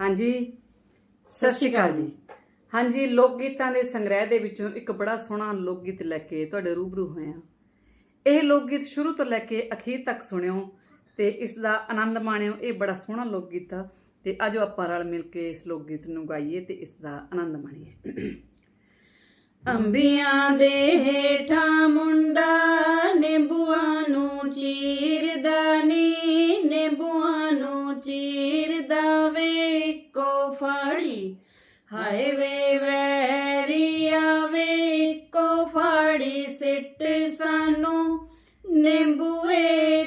ਹਾਂਜੀ। ਸਤਿ ਸ਼੍ਰੀ ਅਕਾਲ ਜੀ। ਹਾਂਜੀ ਲੋਕ ਗੀਤਾਂ ਦੇ ਸੰਗ੍ਰਹਿ ਦੇ ਵਿੱਚੋਂ ਇੱਕ ਬੜਾ ਸੋਹਣਾ ਲੋਕ ਗੀਤ ਲੈ ਕੇ ਤੁਹਾਡੇ ਰੂਬਰੂ ਹੋਏ ਹਾਂ। ਇਹ ਲੋਕ ਗੀਤ ਸ਼ੁਰੂ ਤੋਂ ਲੈ ਕੇ ਅਖੀਰ ਤੱਕ ਸੁਣਿਓ ਤੇ ਇਸ ਦਾ ਆਨੰਦ ਮਾਣਿਓ। ਇਹ ਬੜਾ ਸੋਹਣਾ ਲੋਕ ਗੀਤ ਆ ਤੇ ਆਜੋ ਆਪਾਂ ਰਲ ਮਿਲ ਕੇ ਇਸ ਲੋਕ ਗੀਤ ਨੂੰ ਗਾਈਏ ਤੇ ਇਸ ਦਾ ਆਨੰਦ ਮਾਣੀਏ। ਅੰਬੀਆਂ ਦੇ ਹੇਠਾਂ ਮੁੰਡਾ ਇੱਕੋ ਫਾੜੀ। ਹਾਏ ਵੇ ਵੈਰੀਆ ਵੇ ਇੱਕੋ ਫਾੜੀ ਸਿੱਟ ਸਾਨੂੰ ਨਿੰਬੂਏ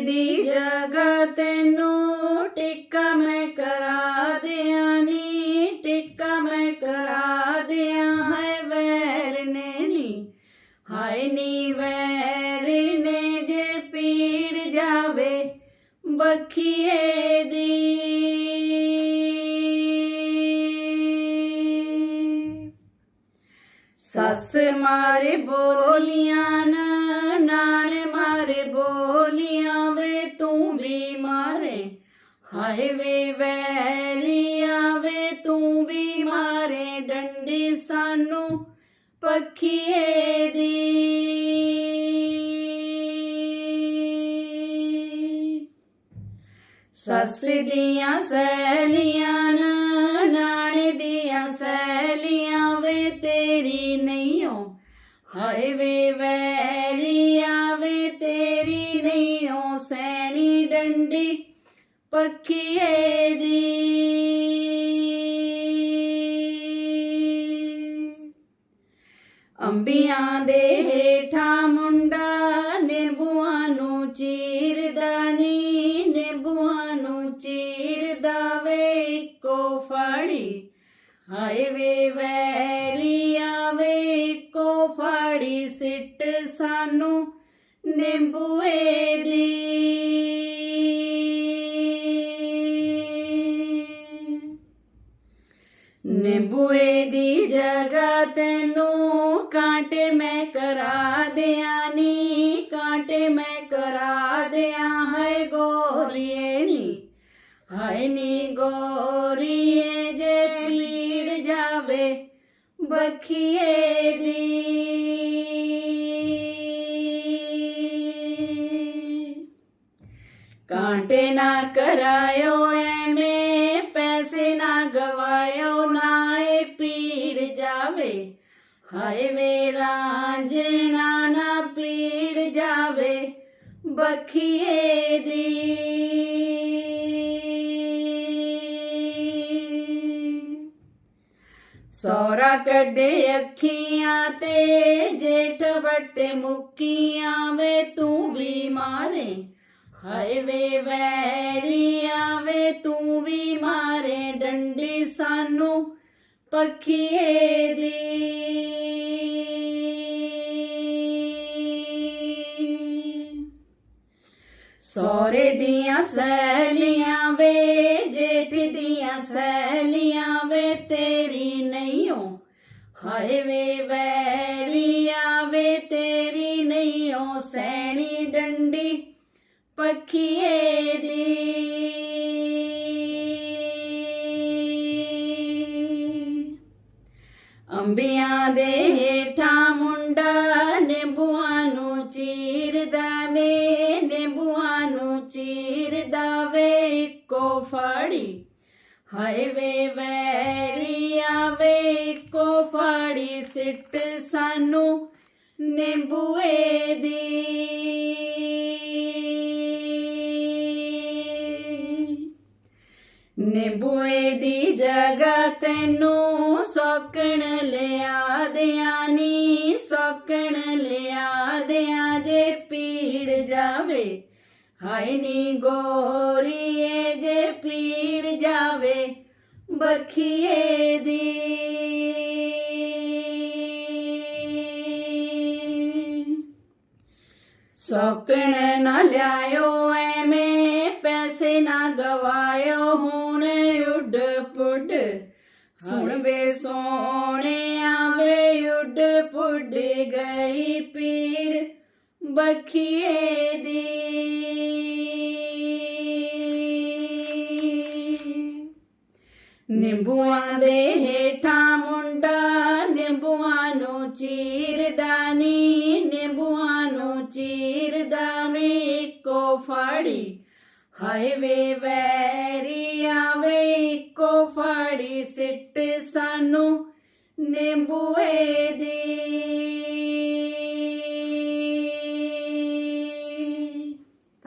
ਦੀ ਜਾਵੇ ਬਖੀਏ ਦੀ। ਸੱਸ ਮਾਰੇ ਬੋਲੀਆਂ ਨਾ ਮਾਰੇ ਬੋਲੀਆਂ ਵੇ, ਤੂੰ ਵੀ ਮਾਰੇ। ਹਾਏ ਵੇ ਵੈਰੀਆ ਵੇ, ਤੂੰ ਵੀ ਮਾਰੇ। ਡੰਡੀ ਸਾਨੂੰ ਪੱਖੀਏ ਦੀ। ਸੱਸ ਦੀਆਂ ਸਹੇਲੀਆਂ ਨਾ ਨਾਣੇ ਦੀਆਂ ਸਹੇਲੀਆਂ ਵੇ ਤੇਰੀ ਨਹੀਂਓ ਹਾਏ ਵੇ ਵੈਰੀਆ ਵੇ ਤੇਰੀ ਨਹੀਂਓ ਸੈਣੀ ਡੰਡੀ ਪੱਖੀਏ ਦੀ। ਅੰਬੀਆਂ ਦੇ ਹੇਠਾਂ ਹਾਏ ਵੇ ਵੈਰੀਆ ਵੇ ਇੱਕੋ ਫਾੜੀ ਸਿੱਟ ਸਾਨੂੰ ਨਿੰਬੂਏ ਦੀ ਨਿੰਬੂਏ ਦੀ ਜਗ੍ਹਾ ਤੈਨੂੰ ਕਾਂਟੇ ਮੈਂ ਕਰਾ ਦਿਆਂ ਨੀ, ਕਾਂਟੇ ਮੈਂ ਕਰਾ ਦਿਆਂ ਹੈ ਗੋਰੀਏ ਨੀ। ਹਾਏ ਨੀ ਗੋਰੀਏ ਬਖੀਏ ਕਾਂਟੇ ਨਾ ਕਰਾਇਓ, ਐਵੇਂ ਪੈਸੇ ਨਾ ਗਵਾਇਓ, ਨਾ ਏ ਪੀੜ ਜਾਵੇ। ਹਾਏ ਵੇ ਰਾਂਝਣਾ ਨਾ ਪੀੜ ਜਾਵੇ। ਬਖੀਏ ਸੋਰਾ ਕੱਢੇ ਅੱਖੀਆਂ ਤੇ, ਜੇਠ ਵੱਟੇ ਮੁੱਕੀਆਂ ਵੇ, ਤੂੰ ਵੀ ਮਾਰੇ। ਹਾਏ ਵੇ ਵੈਰੀਆ ਵੇ, ਤੂੰ ਵੀ ਮਾਰੇ ਡੰਡੀ ਸਾਨੂੰ ਪੱਖੀਏ ਦੀ। ਸੋਰੇ ਦੀਆਂ ਸਹੇਲੀਆਂ ਵੇ, ਜੇਠ ਦੀਆਂ ਸਹੇਲੀਆਂ ਹਾਏ ਵੇ ਵੈਲੀਆ ਵੇ ਤੇਰੀ ਨਹੀਂ ਨਹੀਂਓ ਸੈਣੀ ਡੰਡੀ, ਪੱਖੀਏ ਦੀ। ਅੰਬੀਆਂ ਦੇ ਹੇਠਾਂ ਮੁੰਡਾ ਨਿੰਬੂਆਂ ਨੂੰ ਚੀਰਦਾ ਨੇ ਨਿੰਬੂਆਂ ਨੂੰ ਚੀਰਦਾ ਵੇ, ਇੱਕੋ ਫਾੜੀ ਹਾਏ ਵੇ ਵੈਰੀਆ ਵੇ ਇੱਕੋ ਫਾੜੀ ਸਿੱਟ ਸਾਨੂੰ ਨਿੰਬੂਏ ਦੀ। ਨਿੰਬੂਏ ਦੀ ਜਗ੍ਹਾ ਤੈਨੂੰ ਸੌਕਣ ਲਿਆ ਦਿਆਂ ਨੀ, ਸੌਕਣ ਲਿਆ ਦਿਆਂ ਜੇ ਪੀੜ ਜਾਵੇ। ਹਾਏ ਨੀ ਗੋਰੀਏ ਜੇ ਪੀੜ ਜਾਵੇ ਬਖੀਏ ਦੀ। ਸੌਕਣ ਨਾ ਲਿਆਇਓ ਐਵੇਂ ਪੈਸੇ ਨਾ ਗਵਾਇਓ ਹੁਣ ਉੱਡ ਪੁੱਡ। ਸੁਣ ਵੇ ਸੋਹਣਿਆ ਵੇ ਉੱਡ ਪੁੱਡ ਗਈ ਪੀੜ। ਬਖੀਏ ਦੀ। ਨਿੰਬੂਆਂ ਦੇ ਹੇਠਾਂ ਮੁੰਡਾ, ਨਿੰਬੂਆਂ ਨੂੰ ਚੀਰਦਾ ਨੀ ਨਿੰਬੂਆਂ ਨੂੰ ਚੀਰਦਾ ਨੀ ਇੱਕੋ ਫਾੜੀ। ਹਾਏ ਵੇ ਵੈਰੀ ਆਵੇ, ਇੱਕੋ ਫਾੜੀ ਸਿੱਟ ਸਾਨੂੰ ਨਿੰਬੂਏ ਦੀ।